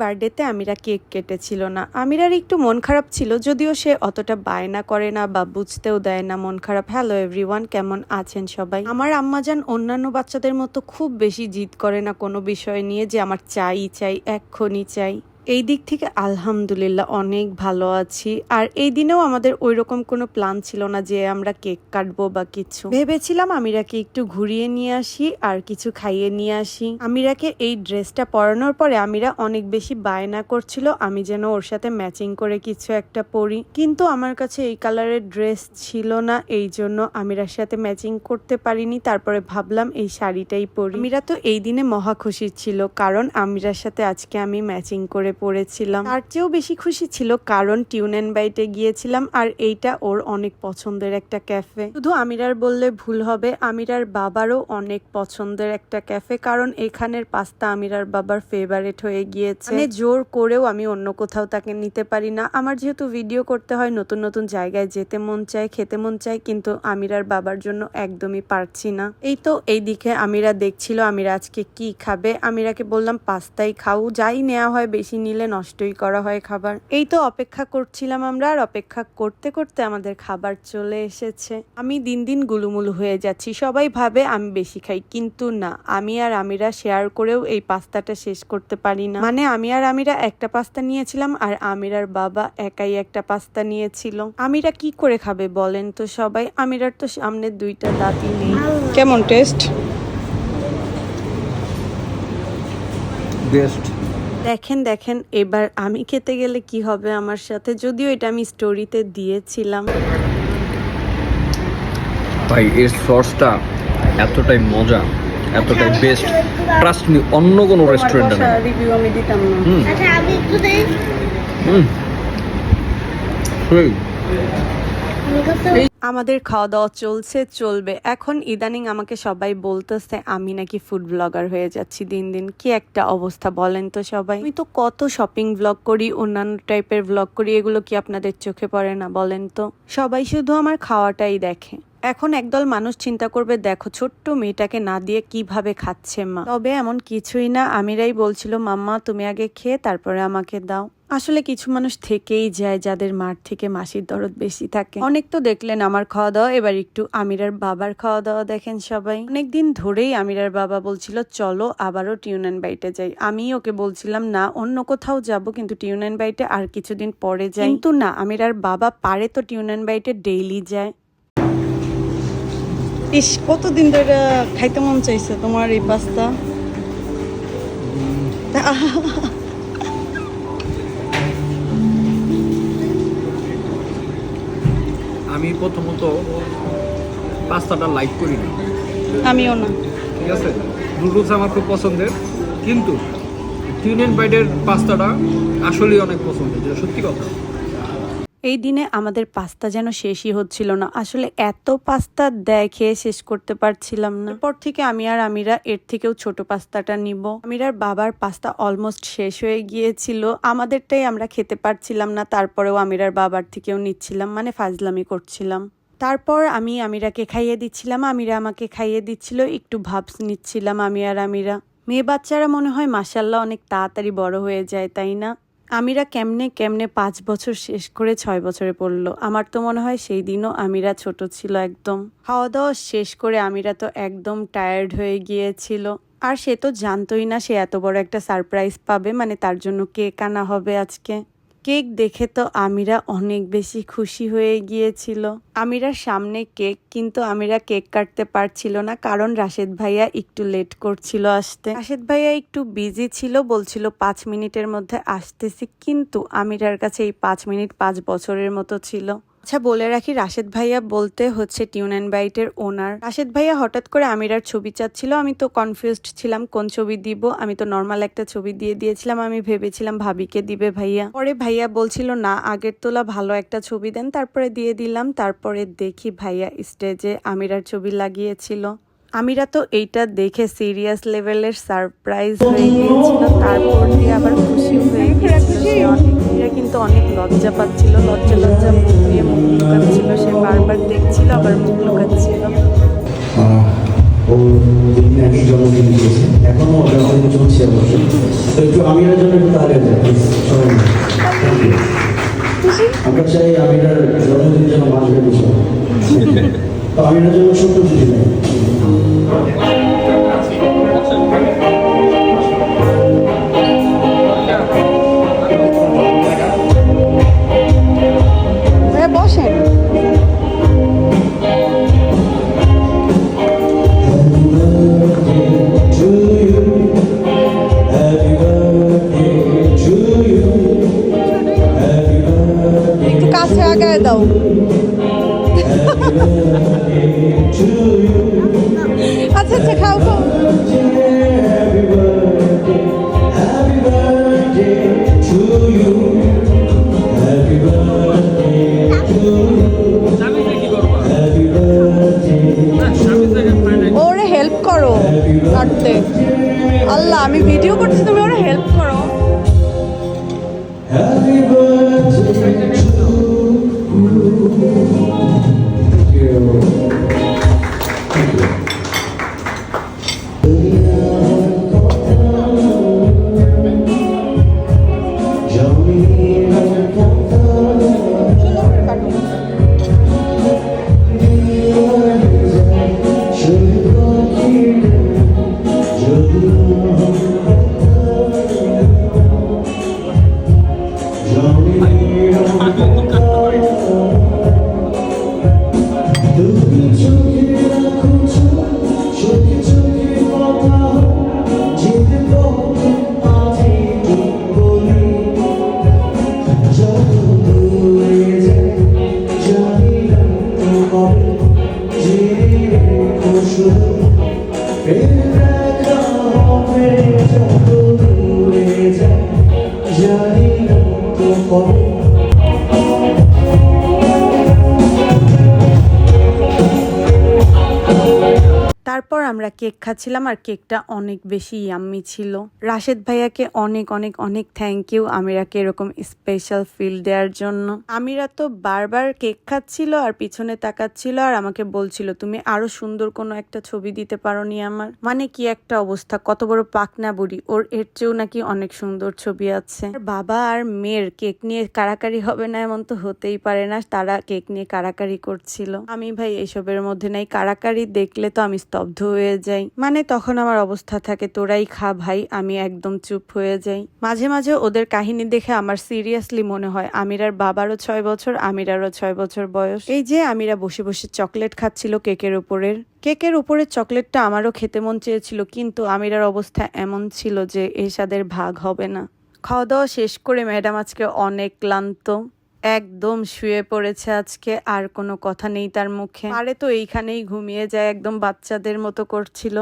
বার্থডেতে আমিরা কেক কেটেছিল না। আমিরার একটু মন খারাপ ছিল, যদিও সে অতটা বায়না করে না বা বুঝতেও দেয় না মন খারাপ। হ্যালো এভরিওয়ান কেমন আছেন সবাই? আমার আম্মাজান অন্যান্য বাচ্চাদের মতো খুব বেশি জিদ করে না কোনো বিষয় নিয়ে যে আমার চাই চাই, এক্ষুনি চাই। এই দিক থেকে আলহামদুলিল্লাহ অনেক ভালো আছি। আর এই দিনেও আমাদের ওই রকম কোনো প্ল্যান ছিল না যে আমরা কেক কাটবো বা কিছু। ভেবেছিলাম আমিরাকে একটু ঘুরিয়ে নিয়ে আসি আর কিছু খাইয়ে নিয়ে আসি। আমিরাকে এই ড্রেসটা পরানোর পরে আমিরা অনেক বেশি বায়না করছিল, আমি যেন ওর সাথে ম্যাচিং করে কিছু একটা পরি। কিন্তু আমার কাছে এই কালারের ড্রেস ছিল না, এই জন্য আমিরার সাথে ম্যাচিং করতে পারিনি। তারপরে ভাবলাম এই শাড়িটাই পরি। আমিরা তো এই দিনে মহা খুশি ছিল, কারণ আমিরার সাথে আজকে আমি ম্যাচিং করে পরেছিলাম তার চেয়েও বেশি খুশি ছিল কারণ টিউন অ্যান্ড বাইটে গিয়েছিলাম আর এইটা ওর অনেক পছন্দের একটা ক্যাফে। শুধু আমিরার বললে ভুল হবে, আমিরার বাবারও অনেক পছন্দের একটা ক্যাফে কারণ এখানের পাস্তা আমিরার বাবার ফেভারেট হয়ে গিয়েছে। মানে জোর করেও আমি অন্য কোথাও তাকে নিতে পারি না। আমার যেহেতু ভিডিও করতে হয়, নতুন নতুন জায়গায় যেতে মন চায়, খেতে মন চায়, কিন্তু আমিরার বাবার জন্য একদমই পারছি না। এই তো এইদিকে আমিরা দেখছিল আমিরা আজকে কি খাবে। আমিরাকে বললাম, পাস্তাই খাও, যাই নেওয়া হয় বেশি নিলে নষ্টই করা হয় খাবার। এই তো অপেক্ষা করছিলাম আমরা আর অপেক্ষা করতে করতে আমাদের খাবার চলে এসেছে। আমি দিন দিন গুলুমুলু হয়ে যাচ্ছি। সবাই ভাবে আমি বেশি খাই কিন্তু না। আমি আর আমিরা শেয়ার করেও এই পাস্তাটা শেষ করতে পারি না। মানে আমি আর আমিরা একটা পাস্তা নিয়েছিলাম আর আমিরার বাবা একাই একটা পাস্তা নিয়েছিল। আমিরা কি করে খাবে বলেন তো সবাই? আমিরার তো সামনে দুইটা দাঁতই নেই। কেমন টেস্ট? বেস্ট দেখেন দেখেন এবার আমি খেতে গেলে কি হবে আমার সাথে? যদিও এটা আমি স্টোরিতে দিয়েছিলাম। ভাই এর সসটা এতটাই মজা এতটাই বেস্ট ট্রাস্ট মি অন্য কোনো রেস্টুরেন্টে না রিভিউ আমি দিতাম না। হুম। আচ্ছা আমি একটু দেই হুম। কত আমাদের খাওয়া দাওয়া চলছে, চলবে। এখন ইদানিং আমাকে সবাই বলতেছে, আমি নাকি ফুড ব্লগার হয়ে যাচ্ছি দিন দিন। কি একটা অবস্থা বলেন তো সবাই। আমি তো কত শপিং ব্লগ করি, অন্যান্য টাইপের ব্লগ করি, এগুলো কি আপনাদের চোখে পড়ে না বলেন তো? সবাই শুধু আমার খাওয়াটাই দেখে। এখন একদল মানুষ চিন্তা করবে, দেখো, ছোট্ট মেয়েটাকে না দিয়ে কীভাবে খাচ্ছে মা? তবে এমন কিছুই না। আমিরাই বলছিল, মাম্মা, তুমি আগে খেয়ে তারপরে আমাকে দাও। আসলে কিছু মানুষ থেকেই যায় যাদের মার থেকে মাসির দরদ বেশি থাকে। অনেক তো দেখলেন আমার খাওয়া দাওয়া এবার একটু আমিরার বাবার খাওয়া দাওয়া দেখেন সবাই। অনেক দিন ধরেই আমিরার বাবা বলছিল, চলো আবারও টিউন অ্যান্ড বাইটে যাই। আমি ওকে বলছিলাম, না, অন্য কোথাও যাব, কিন্তু টিউন অ্যান্ড বাইটে আর কিছুদিন পরে যাই। কিন্তু না, আমিরার বাবা পারে তো টিউন অ্যান্ড বাইটে ডেইলি যায়। ইস কতদিন ধরে খাইতে মন চাইছে তোমার এই পাস্তা? আমি প্রথমত পাস্তাটা লাইক করি না। আমিও না। ঠিক আছে? নুডলস আমার খুব পছন্দের কিন্তু টিউন বাইটের পাস্তাটা আসলেই অনেক পছন্দের যেটা সত্যি কথা। এই দিনে আমাদের পাস্তা যেন শেষই হচ্ছিল না। আসলে এত পাস্তা দেয়, খেয়ে শেষ করতে পারছিলাম না। পর থেকে আমি আর আমিরা এর থেকেও ছোট পাস্তাটা নিব। আমিরার বাবার পাস্তা অলমোস্ট শেষ হয়ে গিয়েছিল। আমাদেরটাই আমরা খেতে পারছিলাম না, তারপরেও আমিরার বাবার থেকেও নিচ্ছিলাম মানে ফাজলামি করছিলাম। তারপর আমি আমিরাকে খাইয়ে দিচ্ছিলাম, আমিরা আমাকে খাইয়ে দিচ্ছিল, একটু ভাবস নিচ্ছিলাম আমি আর আমিরা। মেয়ে বাচ্চারা মনে হয় মাসাল্লাহ অনেক তাড়াতাড়ি বড় হয়ে যায়, তাই না? আমিরা কেমনে কেমনে পাঁচ বছর শেষ করে ছয় বছরে পড়ল? আমার তো মনে হয় সেই দিনও আমিরা ছোট ছিল একদম। খাওয়া দাওয়া শেষ করে আমিরা তো একদম টায়ার্ড হয়ে গিয়েছিল। আর সে তো জানতোই না সে এত বড় একটা সারপ্রাইজ পাবে মানে তার জন্য কেক আনা হবে আজকে। কেক দেখে তো আমিরা অনেক বেশি খুশি হয়ে গিয়েছিল। আমিরা সামনে কেক, কিন্তু আমিরা কেক কাটতে পারছিল না কারণ রাশেদ ভাইয়া একটু লেট করছিল আসতে। রাশেদ ভাইয়া একটু বিজি ছিল, বলছিল পাঁচ মিনিটের মধ্যে আসতেছি, কিন্তু আমিরার কাছে এই পাঁচ মিনিট পাঁচ বছরের মতো ছিল। আচ্ছা বলে রাখি, রাশেদ ভাইয়া বলতে হচ্ছে টিউন অ্যান্ড বাইটের ওনার রাশেদ ভাইয়া হঠাৎ করে আমিরার ছবি চাচ্ছিল, আমি তো কনফিউজড ছিলাম, কোন ছবি দিব? আমি তো নর্মাল একটা ছবি দিয়ে দিয়েছিলাম, আমি ভেবেছিলাম ভাবিকে দিবে ভাইয়া। পরে ভাইয়া বলছিল, না, আগের তোলা ভালো একটা ছবি দেন। তারপরে দিয়ে দিলাম, তারপরে দেখি ভাইয়া স্টেজে আমিরার ছবি লাগিয়েছিল। আমিরা তো এইটা দেখে সিরিয়াস লেভেলের সারপ্রাইজ হয়ে গিয়েছিল, তারপর দিয়ে আবার খুশি হয়ে গিয়েছিল। আমিরা কিন্তু অনেক লজ্জা পাচ্ছিল লজ্জা লজ্জা মুখ দিয়ে মুখ লুকাচ্ছিল সে বারবার দেখছিল আবার মুখ লুকাচ্ছিল। এখনও চলছে একটু আমিরার জন্য একটু তাহলে. আমরা চাই আমিরার জন্মদিন যেন মানবে বিষয়। তো আমিরার জন্য কিছু happy birthday আমরা কেক খাচ্ছিলাম আর কেকটা অনেক বেশি ইয়াম্মি ছিল। রাশেদ ভাইয়াকে অনেক অনেক অনেক থ্যাংক ইউ আমিরাকে এরকম স্পেশাল ফিল দেওয়ার জন্য। আমিরা তো বারবার কেক খাচ্ছিল আর পিছনে তাকাচ্ছিল আর আমাকে বলছিল, তুমি আরও সুন্দর কোনো একটা ছবি দিতে পারো নি আমার। মানে কি একটা অবস্থা, কত বড় পাকনা বুড়ি। ওর এর চেয়েও নাকি অনেক সুন্দর ছবি আছে। বাবা আর মেয়ের কেক নিয়ে কারাকারি হবে না এমন তো হতেই পারে না, তারা কেক নিয়ে কারাকারি করছিল। আমি ভাই এসবের মধ্যে নাই, কারাকারি দেখলে তো আমি স্তব্ধ হয়ে যাই। মানে তখন আমার অবস্থা থাকে, তোরাই খা ভাই, আমি একদম চুপ হয়ে যাই। মাঝে মাঝে ওদের কাহিনী দেখে আমার সিরিয়াসলি মনে হয়, আমিরার বাবারও ছয় বছর, আমিরারও ছয় বছর বয়স। এই যে আমিরা বসে বসে চকলেট খাচ্ছিল কেকের উপরের। কেকের উপরের চকলেটটা আমারও খেতে মন চেয়েছিল, কিন্তু আমিরার অবস্থা এমন ছিল যে এসাদের ভাগ হবে না। খাওয়া দাওয়া শেষ করে ম্যাডাম আজকে অনেক ক্লান্ত। একদম শুয়ে পড়েছে আজকে, আর কোনো কথা নেই তার মুখে। আরে তো এইখানেই ঘুমিয়ে যায়, একদম বাচ্চাদের মতো করছিল।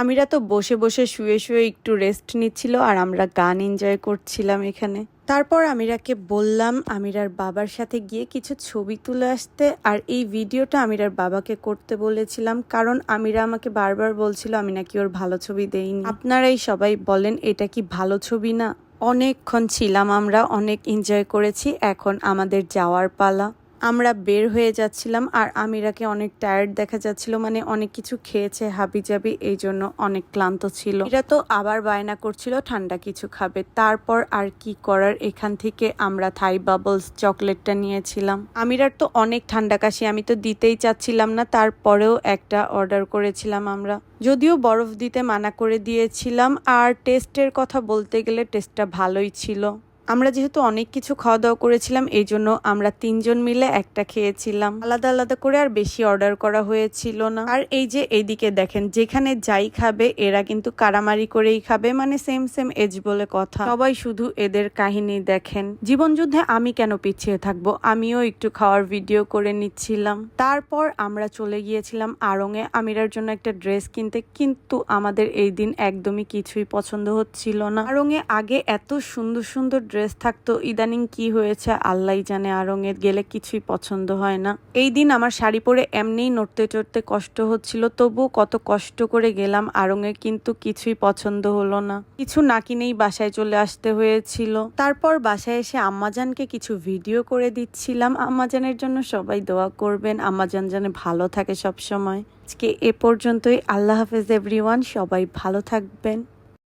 আমিরা তো বসে বসে শুয়ে শুয়ে একটু রেস্ট নিচ্ছিল, আর আমরা গান এনজয় করছিলাম এখানে। তারপর আমিরাকে বললাম, আমিরার বাবার সাথে গিয়ে কিছু ছবি তুলে আসতে। আর এই ভিডিওটা আমিরার বাবাকে করতে বলেছিলাম, কারণ আমিরা আমাকে বারবার বলছিল, আমি নাকি ওর ভালো ছবি দেইনি। আপনারাই সবাই বলেন, এটা কি ভালো ছবি না? অনেকক্ষণ ছিলাম আমরা, অনেক এনজয় করেছি, এখন আমাদের যাওয়ার পালা। আমরা বের হয়ে যাচ্ছিলাম আর আমিরাকে অনেক টায়ার্ড দেখা যাচ্ছিল মানে অনেক কিছু খেয়েছে হাবি জাবি এই জন্য অনেক ক্লান্ত ছিল। এরা তো আবার বায়না করছিল, ঠান্ডা কিছু খাবে। তারপর আর কি করার, এখান থেকে আমরা থাই বাবলস চকলেটটা নিয়েছিলাম। আমিরার তো অনেক ঠান্ডা কাশি, আমি তো দিতেই চাচ্ছিলাম না, তারপরেও একটা অর্ডার করেছিলাম আমরা। যদিও বরফ দিতে মানা করে দিয়েছিলাম, আর টেস্টের কথা বলতে গেলে টেস্টটা ভালোই ছিল। আমরা যেহেতু অনেক কিছু খাওয়া দাওয়া করেছিলাম এই জন্য আমরা তিনজন মিলে একটা খেয়েছিলাম। আলাদা আলাদা করে আর বেশি অর্ডার করা হয়েছিল না। আর এই যে এইদিকে দেখেন, যেখানে যাই খাবে, এরা কিন্তু কারামারি করেই খাবে মানে সেম সেম এজ বলে কথা। সবাই শুধু এদের কাহিনী দেখেন। জীবন যুদ্ধে আমি কেন পিছিয়ে থাকব? আমিও একটু খাওয়ার ভিডিও করে নিচ্ছিলাম। তারপর আমরা চলে গিয়েছিলাম আড়ংয়ে আমিরার জন্য একটা ড্রেস কিনতে, কিন্তু আমাদের এই দিন একদমই কিছুই পছন্দ হচ্ছিল না। আড়ংয়ে আগে এত সুন্দর সুন্দর ড্রেস ড্রেস থাকতো, ইদানিং কি হয়েছে আল্লাহ জানে আরঙের গেলে কিছুই পছন্দ হয় না। এই দিন আমার শাড়ি পরে এমনিই নড়তে চড়তে কষ্ট হচ্ছিল, তবুও কত কষ্ট করে গেলাম আরঙে কিন্তু কিছুই পছন্দ হলো না। কিছু না কিনেই বাসায় চলে আসতে হয়েছিল। তারপর বাসায় এসে আম্মাজানকে কিছু ভিডিও করে দিচ্ছিলাম। আম্মাজানের জন্য সবাই দোয়া করবেন, আম্মাজান জানে ভালো থাকে সব সময় আজকে এ পর্যন্তই। আল্লাহ হাফেজ এভরিওয়ান সবাই ভালো থাকবেন।